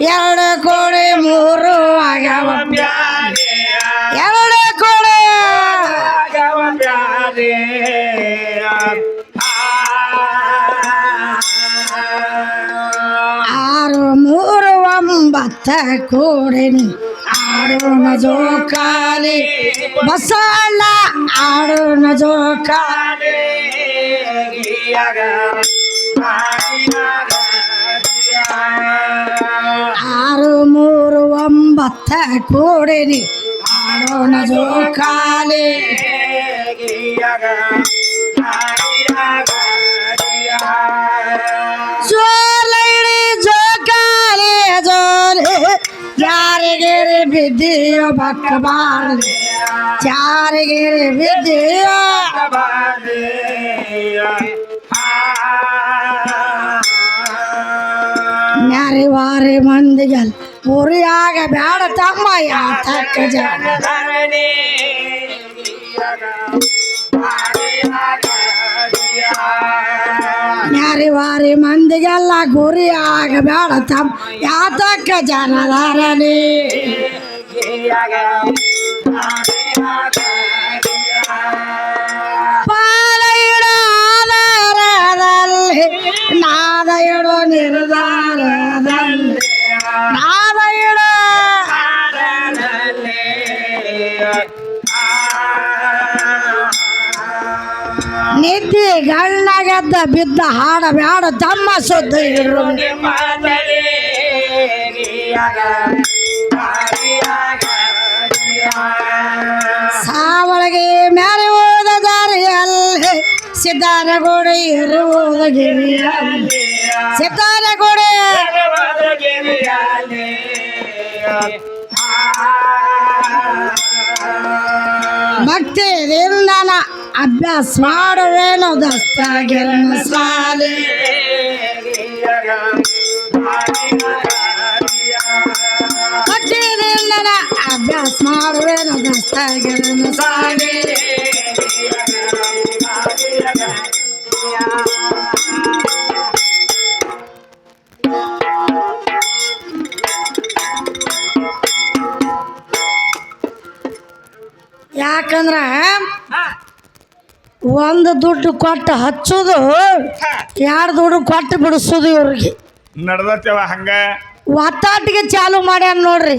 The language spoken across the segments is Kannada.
ಎರಡು ಕೋಳಿ ಮೂರು ಆಗವ. ಎರಡು ಕೋಳಿ. ಆರು, ಮೂರು, ಒಂಬತ್ತ ಕೋಡಿನಿ ಆಡೋಣ ಜೋಕಾಲಿ ಬಸಣ್ಣ ಆಡೋಣ ಜೋಕಾಲಿ ಒಂಬತ್ತ ಕೋಡಿನಿ ಆಡೋಣ ಜೋಕಾಲಿ ಜೋಲೈಡಿ ಜೋಕಾಲಿ ಜೋಲಿ ಜಾರಿಗೆರೆ ಬಿದ್ದೀಯೋ ಬಕ್ಕ ಬಾರ್ಲಿ ಜಾರಿಗೆರೆ ಬಿದ್ದೀಯೋ ಮ್ಯಾರಿ ವಾರಿ ಮಂದಿಗಲ್ ಉರಿಯಾಗ ಬ್ಯಾಡ ತಮ್ಮ ಯಾತಕ್ಕ ಜನ. ಯಾರಿ ವಾರಿ ಮಂದಿಗೆಲ್ಲ ಗುರಿ ಆಗ ಬೇಡ ತಮ್ಮ ಯಾತಕ್ಕ ಜನಧರಣಿ. ಪಾಲ ಇಡೋ ಆಧಾರದಲ್ಲಿ ನಾದ ಇಡೋ ನಿರ್ಧಾರದಲ್ಲಿ ಗಣ್ಣಗೆದ್ದ ಬಿದ್ದ ಹಾಡ ಬ್ಯಾಡ ತಮ್ಮ ಸುದ್ದಿ ಸಾವಳಗೆ ಮ್ಯಾಲೆ ಹೋದ ದಾರಿಯಲ್ಲಿ ಸಿದ್ದಾರಗೋಡೆ ಇರುವುದ ಗಿರಿಯಲ್ಲಿ. ಸಿದ್ದಾರಗೋಡೆ ಭಕ್ತಿದಿಂದ ನಾ ಅಭ್ಯಾಸ ಮಾಡುವೇನು ದಸ್ತಾಗಿರನ ಸ್ವಾಮಿ. ಭಕ್ತಿ ಅಭ್ಯಾಸ ಮಾಡುವೇನು ದಸ್ತಾಗಿರನ ಯಾಕಂದ್ರ ಒಂದು ದುಡ್ಡು ಕೊಟ್ಟು ಹಚ್ಚೋದು ಎರಡು ದುಡ್ಡು ಕೊಟ್ಟು ಬಿಡಿಸೋದು ಇವ್ರಿಗೆ. ನಡ್ದತ್ತೇವ ಹಂಗ? ಒತ್ತಾಟಿಗೆ ಚಾಲು ಮಾಡ್ಯಾನ ನೋಡ್ರಿ.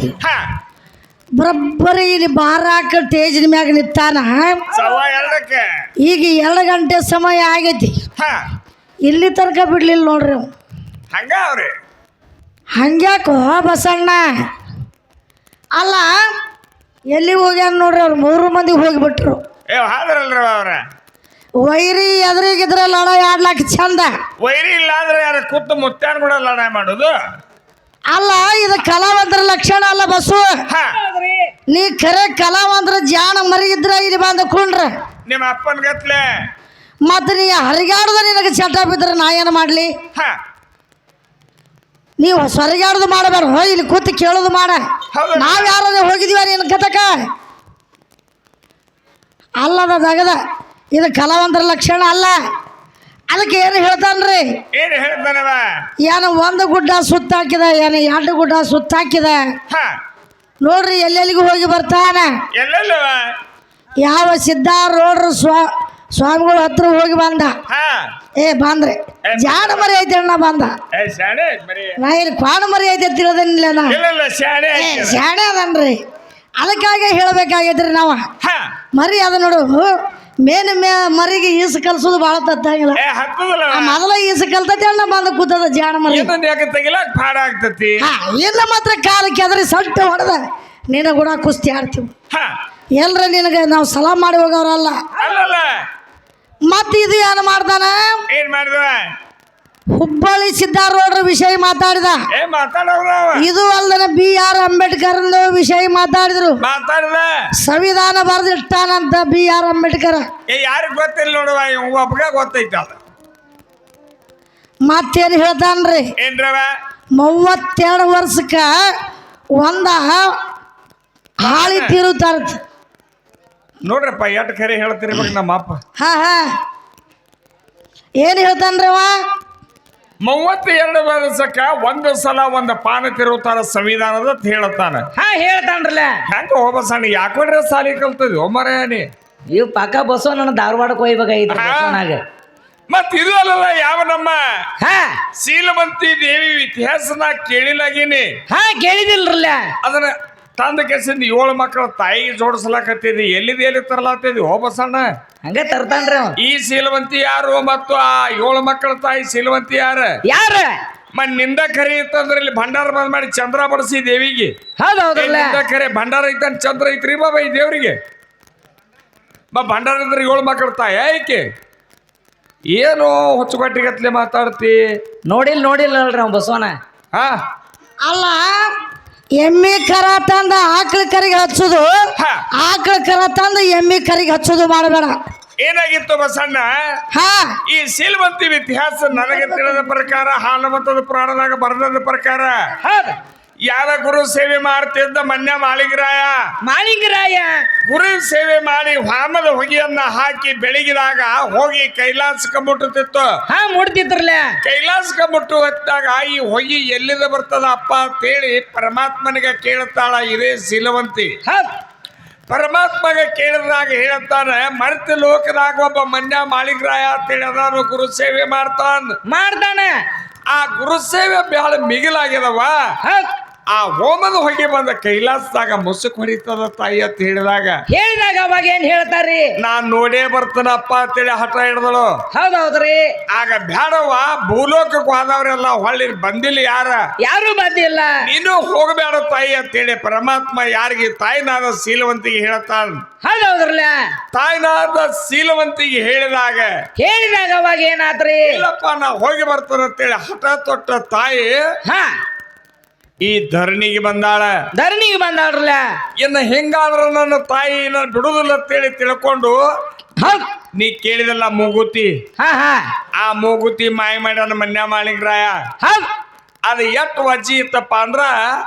ಬರಬ್ಬರಿ ಇಲ್ಲಿ ಬಾರಾಕ ಹಾಕಿ ಟೇಜಿನ ಮ್ಯಾಗ ನಿಂತಾನ. ಈಗ ಎರಡು ಗಂಟೆ ಸಮಯ ಆಗೈತಿ. ಇಲ್ಲಿ ತನಕ ಬಿಡ್ಲಿಲ್ಲ ನೋಡ್ರಿ ಅವ ಹಂಗ ಅವ್ರಿ? ಹಂಗ್ಯಾಕೋ ಬಸಣ್ಣ? ಅಲ್ಲ ಎಲ್ಲಿ ಹೋಗ್ಯಾನ ನೋಡ್ರಿ ಅವ್ರು? ಮೂರು ಮಂದಿ ಹೋಗಿಬಿಟ್ರು. ಏ ಹಾದ್ರಲ್ರಿ ಅವ್ರ? ವೈರಿ ಎದುರಿಗಿದ್ರೆ ಲಡಾಯಿ ಆಡ್ಲಾಕ ಚಂದ. ವೈರಿ ಇಲ್ಲ ಅಂದ್ರೆ ಯಾರ ಕೂತು ಮುತ್ತಾನ್ ಕೂಡ ಲಡಾಯಿ ಮಾಡೋದು? ಅಲ್ಲ ಇದು ಕಲಾವಂತರ ಲಕ್ಷಣ ಅಲ್ಲ ಬಸ್ಸು ಹ. ನೀ ಖರೆ ಕಲಾವಂತರ ಜಾಣ ಮರಿಗಿದ್ರ ಇಲ್ಲಿ ಬಂದ ಕುಂಡ್ರ. ನಿಮ್ಮ ಅಪ್ಪನ ಗತ್ಲೆ? ಮತ್ತೆ ನೀ ಹರಿಗಾಡ್ದ ನಿನಗೆ ಚಟ ಬಿದ್ರೆ ನಾ ಏನು ಮಾಡಲಿ? ಹ. ನೀವು ಸರಿಗಾಡ್ದು ಮಾಡಬೇಡ ಹೋ ಇಲ್ಲಿ ಕೂತು ಕೇಳೋದು ಮಾಡ. ನಾವು ಯಾರಾದ್ರೆ ಹೋಗಿದೀವ ನಿನ್ನ ಕತಕ ಅಲ್ಲದ ದಗದ ಇದು ಕಲಾವಂತರ ಲಕ್ಷಣ ಅಲ್ಲ. ಅದಕ್ಕೆ ಏನು ಹೇಳ್ತಾನ್ರಿ? ಏನ್ ಹೇಳ್ತಾನವ? ಏನು ಒಂದು ಗುಡ್ಡ ಸುತ್ತಾಕಿದ ಏನು ಎರಡು ಗುಡ್ಡ ಸುತ್ತಾಕಿದ? ನೋಡ್ರಿ ಎಲ್ಲೆಲ್ಲಿಗೂ ಹೋಗಿ ಬರ್ತಾನೆ. ಎಲ್ಲೆಲ್ಲವ? ಯಾವ ಸಿದ್ಧಾರೂಢರು ಸ್ವಾ ಸ್ವಾಮಿಗಳ ಹತ್ರ ಹೋಗಿ ಬಂದ. ಏ ಬಂದ್ರೆ. ಜಾಣ ಮರಿ ಐತೆ ಅಣ್ಣ ಬಂದ. ನಾ ಇಲ್ಲಿ ಕ್ವಾಣ ಮರಿ ಐತೆ ತಿಳಿದಿಲ್ಲ ಶಾಣೆ ಅದನ್ರಿ. ಅದಕ್ಕಾಗೆ ಹೇಳಬೇಕಾಗೈತ್ರಿ ನಾವು. ಮರಿ ಅದ ನೋಡು. ಮೇನ್ ಮೇ ಮರಿಗೆ ಈಸು ಕಲ್ಸೋದು ಭಾಳ ತತ್ತಾಗಿಲ್ಲ. ಮೊದಲ ಈಸು ಕಲ್ತತಿ ಅಣ್ಣ ಬಂದ ಕೂತದ ಜಾಣ ಮರಿ. ಎಲ್ಲ ಆಗ್ತತಿ. ಇಲ್ಲ ಮಾತ್ರ ಕಾಲಕ್ಕೆ ಕೆದರಿ ಸಟ್ಟ ಹೊಡೆದ. ನಿನ್ನ ಕೂಡ ಕುಸ್ತಿ ಆಡ್ತೀವಿ. ಎಲ್ರ ನಿನಗೆ ನಾವು ಸಲಾಮ್ ಮಾಡಿ ಹೋಗವ್ರಲ್ಲ ಅಲ್ಲಲ್ಲ. ಮತ್ತೆ ಇದು ಏನು ಮಾಡ್ದಾನ? ಏನ್ ಮಾಡಿದ? ಹುಬ್ಬಳ್ಳಿ ಸಿದ್ದಾರೂಢರ ವಿಷಯ ಮಾತಾಡಿದ. ಏ ಮಾತಾಡವ್ರ ಇದು ಅಲ್ದನೆ ಬಿ ಆರ್ ಅಂಬೇಡ್ಕರ್ ವಿಷಯ ಮಾತಾಡಿದ್ರು. ಮಾತಾಡಿದ? ಸಂವಿಧಾನ ಬರೆದಿಟ್ಟಾನಂತ ಬಿ ಆರ್ ಅಂಬೇಡ್ಕರ್. ಏ ಯಾರಿಗ್ ಗೊತ್ತಿಲ್ಲ ನೋಡುವ ಇವ್ ಒಬ್ಬಗ ಗೊತ್ತೈತ ಮತ್ತೇನು ಹೇಳ್ತಾನ್ರಿ? ಏನ್ರವ ಮೂವತ್ತೆರಡು ವರ್ಷಕ್ಕ ಒಂದ ಹಾಳಿ ತಿರುತ್ತಾರ ನೋಡ್ರಪ್ಪ ಎಟ್ ಖರೆ ಹೇಳ್ತಿರ್ಬೇಕು ನಮ್ಮ ಅಪ್ಪ. ಹಾ ಹಾ. ಏನು ಹೇಳ್ತಾನ್ರವ ಮೂವತ್ತೆರಡು ವರ್ಷಕ್ಕ ಒಂದು ಸಲ ಒಂದು ಪಾನ ತಿರುತ್ತಾರ ಸಂವಿಧಾನದ ಅಂತ ಹೇಳುತ್ತಾನ. ಹಾ ಹೇಳ್ತಾನ್ರಲ್ಲ. ಹೆಂಗ ಹೋಗಸಣ್ಣ ಯಾಕೊಂಡ್ರೆ ಸಾಲಿ ಕಲ್ತದಿ? ಒಮ್ಮರೇನಿ ಇವ್ ಪಕ್ಕ ಬಸವ ನನ್ನ ಧಾರವಾಡಕ್ಕೆ ಹೋಗ್ಬೇಕಾಗಿತ್ತು. ಬಸವನಾಗ ಮತ್ ಇದು ಅಲ್ಲಲ್ಲ ಯಾವ ನಮ್ಮ ಹಾ. ಶೀಲವಂತಿ ದೇವಿ ಇತಿಹಾಸನ ಕೇಳಿಲಾಗೀನಿ. ಹಾ ಕೇಳಿದಿಲ್ರಲ್ಲ. ಅದನ್ನ ತಂದ ಕೆಸಿಂದ ಏಳು ಮಕ್ಕಳು ತಾಯಿ ಜೋಡಿಸ್ಲಾಕತ್ತಿದ್ದಿ ಎಲ್ಲಿದ್ ಎಲ್ಲಿ ತರ್ಲಾತಿದ್ದಿ ಓ ಬಸಣ್ಣ ಹಂಗ ತರ್ತಾನ್ರಿ ಅವ. ಈ ಸೀಲವಂತಿ ಯಾರು ಮತ್ತು ಆ ಏಳು ಮಕ್ಕಳ ತಾಯಿ ಸೀಲವಂತಿ ಯಾರ? ಯಾರ? ಮನ್ನಿಂದ ಕರಿ ಇತ್ತಂದ್ರೆ ಇಲ್ಲಿ ಭಂಡಾರ ಬಂದ್ ಮಾಡಿ ಚಂದ್ರ ಬಡಿಸಿ ದೇವಿಗೆ. ಹೌದ್ ಏ, ಹೌದ್ರಲ್ಲ. ನಿಂದ ಕರೆ ಭಂಡಾರ ಐತನ್ ಚಂದ್ರ ಐತ್ರಿ ಬಾಬಾ ಈ ದೇವ್ರಿಗೆ. ಬಾ ಭಂಡಾರ ಇದ್ರೆ ಏಳು ಮಕ್ಕಳ ತಾಯಿ ಆಯ್ಕೆ. ಏನು ಹೊಚ್ಚುಕಟ್ಟಿಗತ್ಲೆ ಮಾತಾಡ್ತಿ. ನೋಡಿಲ್ ನೋಡಿಲ್ಲ ಅಲ್ರಿ ಅವ್ ಬಸವನ ಹಾ? ಅಲ್ಲ ಎಮ್ಮಿ ಕರ ತಂದ ಆಕಳ ಕರಿಗೆ ಹಚ್ಚುದು. ಆಕಳ ಕರ ತಂದ ಎಮ್ಮಿ ಕರಿಗೆ ಹಚ್ಚೋದು ಮಾಡಬೇಡ. ಏನಾಗಿತ್ತು ಬಸಣ್ಣ? ಹಾ. ಈ ಸೀಲ್ವಂತಿ ಇತಿಹಾಸ ನನಗೆ ತಿಳಿದ ಪ್ರಕಾರ ಹಾಲಮತದ ಪುರಾಣದಾಗ ಬರೆದ ಪ್ರಕಾರ ಯಾವ ಗುರು ಸೇವೆ ಮಾಡ್ತಿದ್ದ ಮನ್ಯ ಮಾಳಿಗರಾಯ? ಮಾಳಿಂಗರಾಯ. ಗುರು ಸೇವೆ ಮಾಡಿ ವಾಮದ ಹೊಗೆಯನ್ನ ಹಾಕಿ ಬೆಳಗಿದಾಗ ಹೋಗಿ ಕೈಲಾಸಕ್ಕೆ ಮುಟ್ಟುತ್ತಿತ್ತು ಹಾ ಮುಡ್ತಿದ್ರಲ್ಲ ಕೈಲಾಸಕ್ಕೆ ಮುಟ್ಟು ಹೊತ್ತಾಗ ಈ ಹೊಗೆ ಎಲ್ಲಿಂದ ಬರ್ತದ ಅಪ್ಪ ಅಂತೇಳಿ ಪರಮಾತ್ಮನಿಗೆ ಕೇಳುತ್ತಾಳ ಇದೇ ಸಿಲವಂತಿ. ಹೌದ್. ಪರಮಾತ್ಮಗೆ ಕೇಳಿದಾಗ ಹೇಳ್ತಾನೆ ಮರ್ತಿ ಲೋಕದಾಗ ಒಬ್ಬ ಮನ್ಯ ಮಾಳಿಗರಾಯ ಅಂತೇಳಿ ಅದಾನು ಗುರು ಸೇವೆ ಮಾಡ್ತಾನ. ಮಾಡ್ತಾನೆ. ಆ ಗುರು ಸೇವೆ ಬಹಳ ಮಿಗಿಲಾಗ್ಯದವ. ಹೌದ್. ಆ ಹೋಮದ ಹೊಗೆ ಬಂದ ಕೈಲಾಸದಾಗ ಮುಸುಕ್ ಹೊಡಿತದ ತಾಯಿ ಅಂತ ಹೇಳಿದಾಗ ಹೇಳಿದಾಗ ಅವಾಗ ಏನ್ ಹೇಳ್ತಾರ್ರಿ? ನಾನ್ ನೋಡೇ ಬರ್ತಾನಪ್ಪ ಅಂತೇಳಿ ಹಠ ಹಿಡ್ದಳು ಹೌದೌದ್ರಿ. ಆಗ ಬ್ಯಾಡವ ಭೂಲೋಕಕ್ಕೆ ಹೋದವ್ರೆಲ್ಲ ಹೊಳ್ಳಿ ಬಂದಿಲ್ಲ ಯಾರ? ಯಾರು ಬಂದಿಲ್ಲ. ನೀನು ಹೋಗಬೇಡ ತಾಯಿ ಅಂತೇಳಿ ಪರಮಾತ್ಮ ಯಾರಿಗೆ ತಾಯಿನಾದ ಶೀಲವಂತಿಗೆ ಹೇಳ್ತಾನ ಹೌದೌದ್ರಲ್ಲ. ತಾಯಿ ತಾಯಿನಾದ ಶೀಲವಂತಿಗೆ ಹೇಳಿದಾಗ ಹೇಳಿದಾಗ ಅವಾಗ ಏನಾದ್ರಿ ಇಲ್ಲಪ್ಪ ನಾ ಹೋಗಿ ಬರ್ತಾನ ಅಂತೇಳಿ ಹಠ ತೊಟ್ಟ ತಾಯಿ ಹಾ. ಈ ಧರಣಿಗೆ ಬಂದಾಳ. ಧರಣಿಗೆ ಬಂದಾಳ್ರಲ್ಲ. ಇನ್ನು ಹೆಂಗಾದ್ರ ನನ್ನ ತಾಯಿ ನಾನು ಬಿಡುದಿಲ್ಲ ಅಂತೇಳಿ ತಿಳ್ಕೊಂಡು ನೀ ಕೇಳಿದಲ್ಲ ಮೂಗುತಿ. ಹಾ ಹಾ. ಆ ಮೂಗುತಿ ಮಾಯ ಮಾಡ್ಯಾನ ಮನ್ಯ ಮಾಳಿಗ್ರಾಯ ಅದ ಅದು ಎಷ್ಟು ವಜ್ಜಿ ಇತ್ತಪ್ಪ ಅಂದ್ರ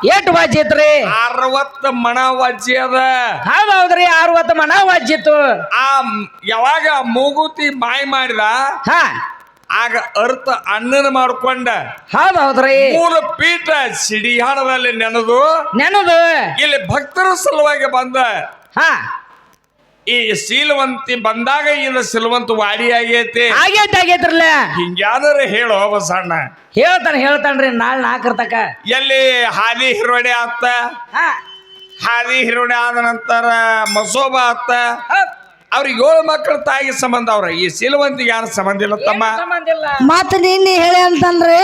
ಎಷ್ಟು ಇತ್ರಿ ಅರವತ್ತ ಮಣ ವಜ್ಜಿ ಅದ. ಹೌದು ಹೌದ್ರಿ ಅರವತ್ತು ಮಣ ವಾಜ್ಯತ್ತು ಆ ಯಾವಾಗ ಮೂಗುತಿ ಮಾಯ ಮಾಡಿದ ಹಾ. ಆಗ ಅರ್ಥ ಅಣ್ಣನ ಮಾಡ್ಕೊಂಡ. ಹೌದ್ ಹೌದ್ರಿ ಮೂಲ ಪೀಠ ಸಿಡಿಯಾಣದಲ್ಲಿ ನೆನೆದು ನೆನದು. ಇಲ್ಲಿ ಭಕ್ತರ ಸಲುವಾಗಿ ಬಂದ. ಹಾ. ಈ ಸೀಲವಂತಿ ಬಂದಾಗ ಇದು ಸಿಲವಂತ ವಾಡಿ ಆಗೈತಿ. ಆಗೇತ್ ಆಗೇತ್ರಲ್ಲ. ಹಿಂಗ್ಯಾದ್ರೆ ಹೇಳೋ ಬಸಣ್ಣ ಹೇಳ್ತಾನೆ ಹೇಳ್ತಾನ್ರಿ ನಾಳೆ ನಾಲ್ಕರ ತಕ ಎಲ್ಲಿ ಹಾದಿ ಹಿರೋಡೆ ಆತ. ಹಾ. ಹಾದಿ ಹಿರೋಡೆ ಆದ ನಂತರ ಮಸೋಬ ಆತ. ಅವ್ರಿಗೆ ಏಳು ಮಕ್ಕಳ ತಾಯಿಗೆ ಸಂಬಂಧ ಅವ್ರ. ಈ ಸಿಲ್ವಂತಿಗೆ ಯಾರು ಸಂಬಂಧ ಇಲ್ಲ ತಮ್ಮ? ಮತ್ತೆ ನಿನ್ನ ಹೇಳಿ ಅಂತಂದ್ರೆ